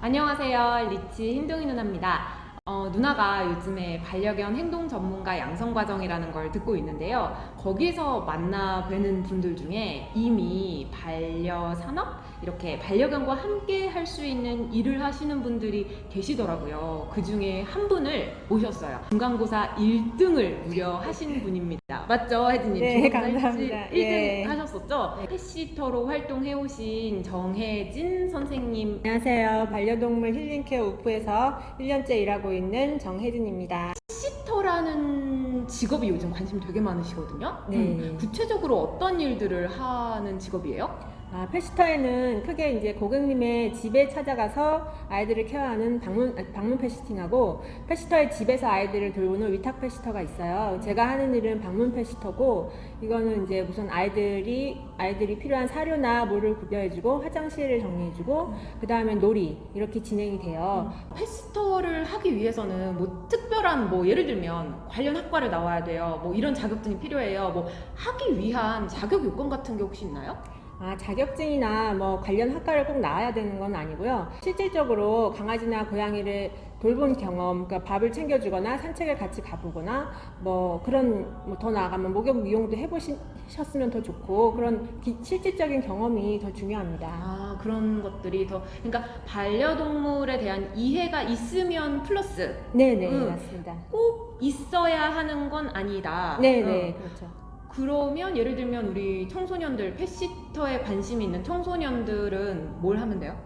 안녕하세요. 리치 hin둥이 누나입니다. 어, 누나가 요즘에 반려견 행동 전문가 양성 과정이라는 걸 듣고 있는데요. 거기서 만나 뵈는 분들 중에 이미 반려 산업 이렇게 반려견과 함께 할 수 있는 일을 하시는 분들이 계시더라고요. 그 중에 한 분을 모셨어요. 중간고사 1등을 무려 하신 분입니다. 맞죠, 혜진님? 네, 감사합니다. 1등 예. 하셨었죠? 패시터로 활동해 오신 정혜진 선생님 안녕하세요. 반려동물 힐링케어 우프에서 1년째 일하고 있는 정혜진입니다. 시터라는 직업이 요즘 관심 되게 많으시거든요. 네. 음, 구체적으로 어떤 일들을 하는 직업이에요? 아, 패시터에는 크게 이제 고객님의 집에 찾아가서 아이들을 케어하는 방문, 아, 방문 패시팅하고 패시터의 집에서 아이들을 돌보는 위탁 패시터가 있어요. 제가 하는 일은 방문 패시터고 이거는 이제 우선 아이들이 아이들이 필요한 사료나 물을 구비해주고 화장실을 정리해주고 그 다음에 놀이 이렇게 진행이 돼요. 패시터를 하기 위해서는 뭐 특별한 뭐 예를 들면 관련 학과를 나와야 돼요. 뭐 이런 자격증이 필요해요. 뭐 하기 위한 자격 요건 같은 게 혹시 있나요? 아, 자격증이나 뭐 관련 학과를 꼭 나와야 되는 건 아니고요. 실질적으로 강아지나 고양이를 돌본 경험, 그러니까 밥을 챙겨주거나 산책을 같이 가보거나 뭐 그런 뭐 더 나아가면 목욕 미용도 해보셨으면 더 좋고 그런 기- 실질적인 경험이 더 중요합니다. 아 그런 것들이 더 그러니까 반려동물에 대한 이해가 있으면 플러스 네네 음. 맞습니다. 꼭 있어야 하는 건 아니다. 네네 어. 그렇죠. 그러면 예를 들면 우리 청소년들 패시터에 관심이 있는 청소년들은 뭘 하면 돼요?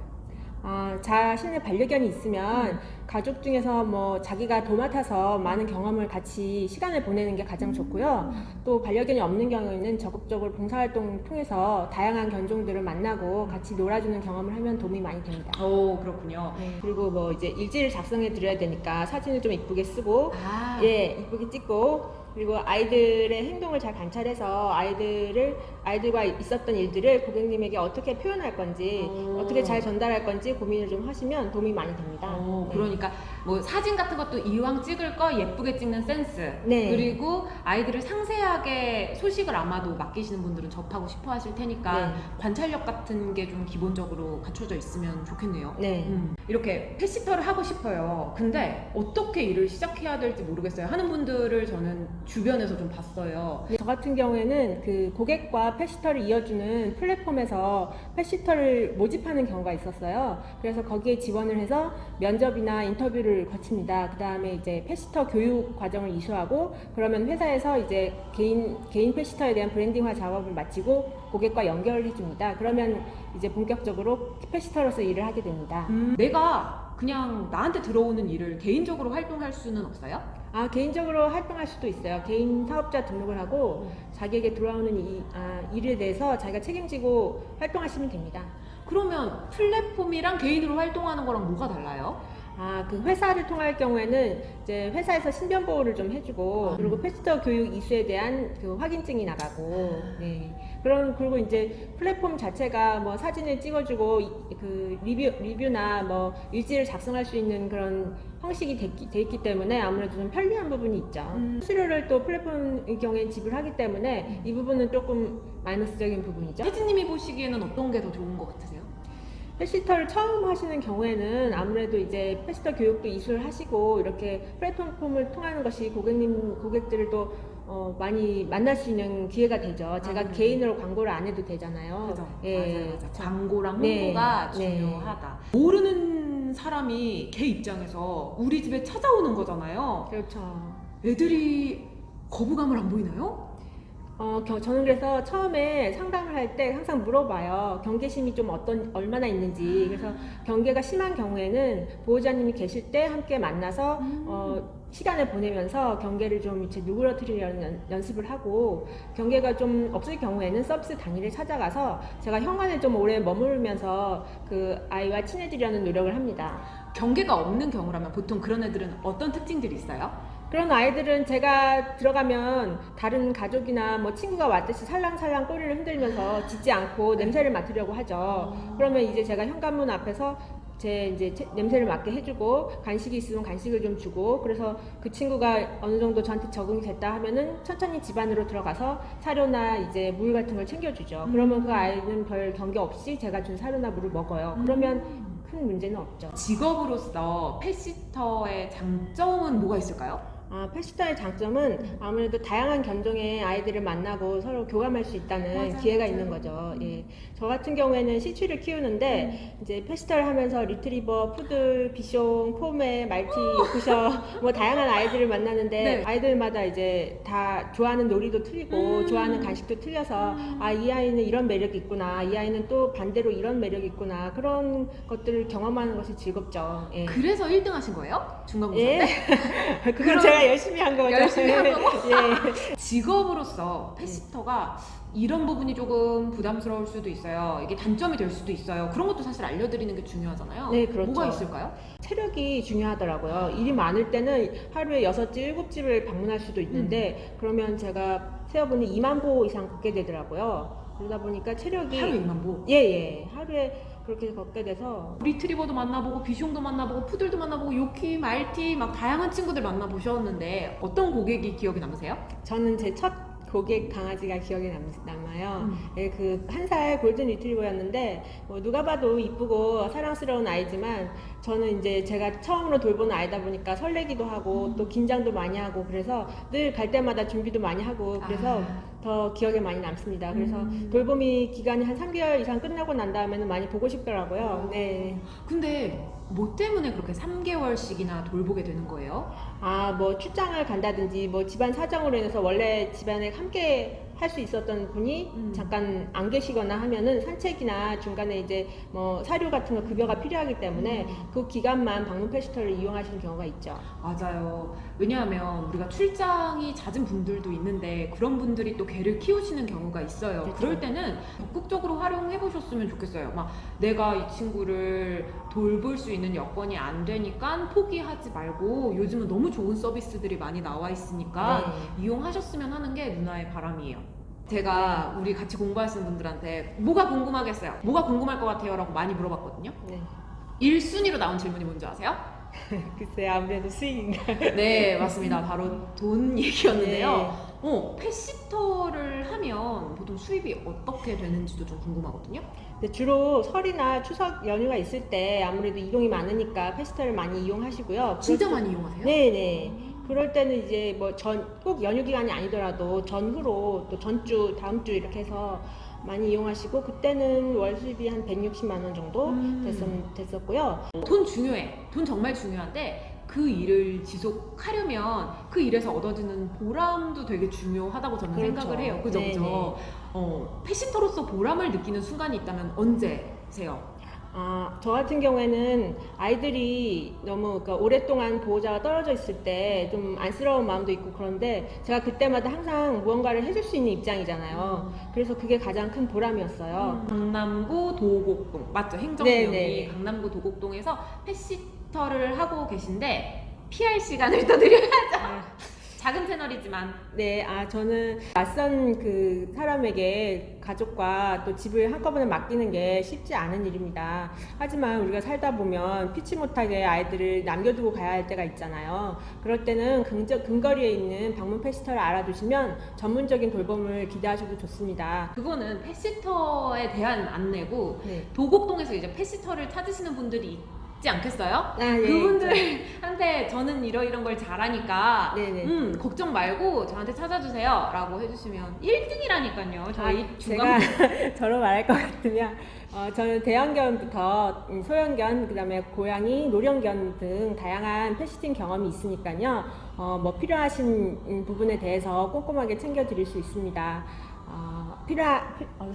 아, 자신의 반려견이 있으면 가족 중에서 뭐 자기가 도맡아서 많은 경험을 같이 시간을 보내는 게 가장 좋고요. 또 반려견이 없는 경우에는 적극적으로 봉사활동을 통해서 다양한 견종들을 만나고 같이 놀아주는 경험을 하면 도움이 많이 됩니다. 오 그렇군요. 그리고 뭐 이제 일지를 작성해 드려야 되니까 사진을 좀 이쁘게 쓰고 아 예 이쁘게 찍고 그리고 아이들의 행동을 잘 관찰해서 아이들을 아이들과 있었던 일들을 고객님에게 어떻게 표현할 건지 오. 어떻게 잘 전달할 건지 고민을 좀 하시면 도움이 많이 됩니다. 어, 네. 그러니까 뭐 사진 같은 것도 이왕 찍을 거 예쁘게 찍는 센스 네. 그리고 아이들을 상세하게 소식을 아마도 맡기시는 분들은 접하고 싶어 하실 테니까 네. 관찰력 같은 게 좀 기본적으로 갖춰져 있으면 좋겠네요. 네. 음, 이렇게 패시터를 하고 싶어요. 근데 어떻게 일을 시작해야 될지 모르겠어요. 하는 분들을 저는 주변에서 좀 봤어요. 네, 저 같은 경우에는 그 고객과 패시터를 이어주는 플랫폼에서 패시터를 모집하는 경우가 있었어요. 그래서 거기에 지원을 해서 면접이나 인터뷰를 거칩니다. 그 다음에 이제 패시터 교육 과정을 이수하고 그러면 회사에서 이제 개인 개인 패시터에 대한 브랜딩화 작업을 마치고 고객과 연결을 해줍니다. 그러면 이제 본격적으로 패시터로서 일을 하게 됩니다. 음, 내가 그냥 나한테 들어오는 일을 개인적으로 활동할 수는 없어요? 아 개인적으로 활동할 수도 있어요. 개인 사업자 등록을 하고 자기에게 들어오는 이, 아, 일에 대해서 자기가 책임지고 활동하시면 됩니다. 그러면 플랫폼이랑 개인으로 활동하는 거랑 뭐가 달라요? 아, 그 회사를 통할 경우에는 이제 회사에서 신변 보호를 좀 해주고 아. 그리고 패스터 교육 이수에 대한 그 확인증이 나가고 네 그런 그리고 이제 플랫폼 자체가 뭐 사진을 찍어주고 이- 그 리뷰 리뷰나 뭐 일지를 작성할 수 있는 그런 형식이 됐기, 돼 있기 때문에 아무래도 좀 편리한 부분이 있죠. 음. 수수료를 또 플랫폼의 경우에 지불하기 때문에 이 부분은 조금 마이너스적인 부분이죠. 혜진님이 보시기에는 어떤 게 더 좋은 것 같으세요? 패시터를 처음 하시는 경우에는 아무래도 이제 패시터 교육도 이수를 하시고 이렇게 플랫폼을 통하는 것이 고객님 고객들을 또 어, 많이 만날 수 있는 기회가 되죠. 제가 네. 개인으로 광고를 안 해도 되잖아요. 그죠? 예, 맞아요, 맞아요. 광고랑 네, 홍보가 네. 중요하다. 모르는 사람이 걔 입장에서 우리 집에 찾아오는 거잖아요. 그렇죠. 애들이 거부감을 안 보이나요? 어, 겨- 저는 그래서 처음에 상담을 할 때 항상 물어봐요. 경계심이 좀 어떤, 얼마나 있는지. 그래서 경계가 심한 경우에는 보호자님이 계실 때 함께 만나서, 어, 시간을 보내면서 경계를 좀 이제 누그러뜨리려는 연- 연습을 하고, 경계가 좀 없을 경우에는 서비스 당일에 찾아가서 제가 현관에 좀 오래 머무르면서 그 아이와 친해지려는 노력을 합니다. 경계가 없는 경우라면 보통 그런 애들은 어떤 특징들이 있어요? 그런 아이들은 제가 들어가면 다른 가족이나 뭐 친구가 왔듯이 살랑살랑 꼬리를 흔들면서 짖지 않고 냄새를 맡으려고 하죠. 그러면 이제 제가 현관문 앞에서 제 이제 체- 냄새를 맡게 해주고 간식이 있으면 간식을 좀 주고 그래서 그 친구가 어느 정도 저한테 적응이 됐다 하면은 천천히 집 안으로 들어가서 사료나 이제 물 같은 걸 챙겨주죠. 그러면 그 아이는 별 경계 없이 제가 준 사료나 물을 먹어요. 그러면 큰 문제는 없죠. 직업으로서 펫시터의 장점은 뭐가 있을까요? 아, 패시터의 장점은 아무래도 다양한 견종의 아이들을 만나고 서로 교감할 수 있다는 맞아, 기회가 맞아. 있는 거죠. 예. 저 같은 경우에는 시츄를 키우는데 이제 패시터를 하면서 리트리버, 푸들, 비숑, 포메, 말티, 요크셔 뭐 다양한 아이들을 만나는데 네. 아이들마다 이제 다 좋아하는 놀이도 틀리고 음. 좋아하는 간식도 틀려서 아, 이 아이는 이런 매력이 있구나. 이 아이는 또 반대로 이런 매력이 있구나. 그런 것들을 경험하는 것이 즐겁죠. 예. 그래서 1등 하신 거예요? 중간고사 예. 때? 그건 그럼- 제가 열심히 한 거죠. 열심히 한 예. 직업으로서 펫시터가 이런 부분이 조금 부담스러울 수도 있어요. 이게 단점이 될 수도 있어요. 그런 것도 사실 알려드리는 게 중요하잖아요. 네, 그렇죠. 뭐가 있을까요? 체력이 중요하더라고요. 일이 많을 때는 하루에 여섯 집, 일곱 집을 방문할 수도 있는데 그러면 제가 세어보니 2만 보 이상 걷게 되더라고요. 그러다 보니까 체력이 하루 2만 보. 예, 예. 하루에 그렇게 걷게 돼서 리트리버도 만나보고 비숑도 만나보고 푸들도 만나보고 요키, 말티 막 다양한 친구들 만나보셨는데 어떤 고객이 기억에 남으세요? 저는 제 첫 고객 강아지가 기억에 남, 남아요. 음. 예, 그한 살 골든 리트리버였는데 뭐 누가 봐도 이쁘고 사랑스러운 아이지만 저는 이제 제가 처음으로 돌보는 아이다 보니까 설레기도 하고 또 긴장도 많이 하고 그래서 늘 갈 때마다 준비도 많이 하고 그래서 아. 더 기억에 많이 남습니다. 그래서 음. 돌보미 기간이 한 3개월 이상 끝나고 난 다음에는 많이 보고 싶더라고요. 네. 근데 뭐 때문에 그렇게 3개월씩이나 돌보게 되는 거예요? 아, 뭐 출장을 간다든지 뭐 집안 사정으로 인해서 원래 집안에 함께 할 수 있었던 분이 음. 잠깐 안 계시거나 하면은 산책이나 중간에 이제 뭐 사료 같은 거 급여가 필요하기 때문에 음. 그 기간만 방문 페스터를 이용하시는 경우가 있죠. 맞아요. 왜냐하면 우리가 출장이 잦은 분들도 있는데 그런 분들이 또 개를 키우시는 경우가 있어요. 그렇죠. 그럴 때는 적극적으로 활용해 보셨으면 좋겠어요. 막 내가 이 친구를 돌볼 수 있는 여건이 안 되니까 포기하지 말고 요즘은 너무 좋은 서비스들이 많이 나와 있으니까 네. 이용하셨으면 하는 게 누나의 바람이에요. 제가 우리 같이 공부하시는 분들한테 뭐가 궁금하겠어요? 뭐가 궁금할 것 같아요? 라고 많이 물어봤거든요. 네. 1순위로 나온 질문이 뭔지 아세요? 글쎄요, 아무래도 수익인가. 네, 맞습니다. 바로 돈 얘기였는데요. 네. 어, 펫시터를 하면 보통 수입이 어떻게 되는지도 좀 궁금하거든요. 근데 주로 설이나 추석 연휴가 있을 때 아무래도 이동이 많으니까 페스터를 많이 이용하시고요. 진짜 많이 이용하세요? 네네. 그럴 때는 이제 뭐 전 꼭 연휴 기간이 아니더라도 전후로 또 전주 다음 주 이렇게 해서 많이 이용하시고 그때는 월 수입이 한 160만 원 정도 음. 됐었, 됐었고요. 돈 중요해. 돈 정말 중요한데 그 일을 지속하려면 그 일에서 얻어지는 보람도 되게 중요하다고 저는 그렇죠. 생각을 해요. 그죠, 네네. 그죠? 어, 펫시터로서 보람을 느끼는 순간이 있다면 언제세요? 아, 저 같은 경우에는 아이들이 너무 그러니까 오랫동안 보호자가 떨어져 있을 때 좀 안쓰러운 마음도 있고 그런데 제가 그때마다 항상 무언가를 해줄 수 있는 입장이잖아요. 그래서 그게 가장 큰 보람이었어요. 강남구 도곡동 맞죠? 행정구역이 네네. 강남구 도곡동에서 펫시 터를 하고 계신데 PR 시간을 또 드려야죠. 아, 작은 채널이지만 네, 아 저는 낯선 그 사람에게 가족과 또 집을 한꺼번에 맡기는 게 쉽지 않은 일입니다. 하지만 우리가 살다 보면 피치 못하게 아이들을 남겨두고 가야 할 때가 있잖아요. 그럴 때는 근저, 근거리에 있는 방문 페스터를 알아두시면 전문적인 돌봄을 기대하셔도 좋습니다. 그거는 펫시터에 대한 안내고 네. 도곡동에서 이제 펫시터를 찾으시는 분들이 있지 않겠어요? 아, 예. 그분들한테 저는 이러 이런 걸 잘하니까 네네. 음 걱정 말고 저한테 찾아주세요 라고 해주시면 1등이라니까요 저희 아, 중간 제가 저로 말할 것 같으면 어, 저는 대형견부터 음, 소형견, 그다음에 고양이, 노령견 등 다양한 패시팅 경험이 있으니까요. 어, 뭐 필요하신 음, 부분에 대해서 꼼꼼하게 챙겨드릴 수 있습니다. 어, 필요하 피- 어,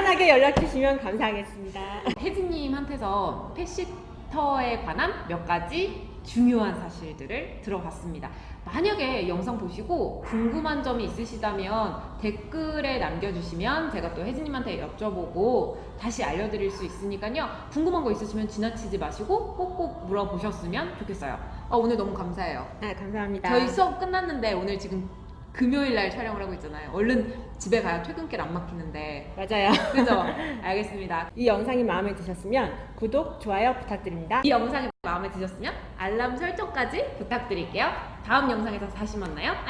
편하게 연락 주시면 감사하겠습니다. 혜진님한테서 펫시터에 관한 몇 가지 중요한 사실들을 들어봤습니다. 만약에 영상 보시고 궁금한 점이 있으시다면 댓글에 남겨주시면 제가 또 혜진님한테 여쭤보고 다시 알려드릴 수 있으니까요. 궁금한 거 있으시면 지나치지 마시고 꼭꼭 물어보셨으면 좋겠어요. 아, 오늘 너무 감사해요. 아, 감사합니다. 저희 수업 끝났는데 오늘 지금 금요일 날 촬영을 하고 있잖아요. 얼른 집에 가야 퇴근길 안 막히는데. 맞아요. 그죠? 알겠습니다. 이 영상이 마음에 드셨으면 구독, 좋아요 부탁드립니다. 이 영상이 마음에 드셨으면 알람 설정까지 부탁드릴게요. 다음 영상에서 다시 만나요. 안녕!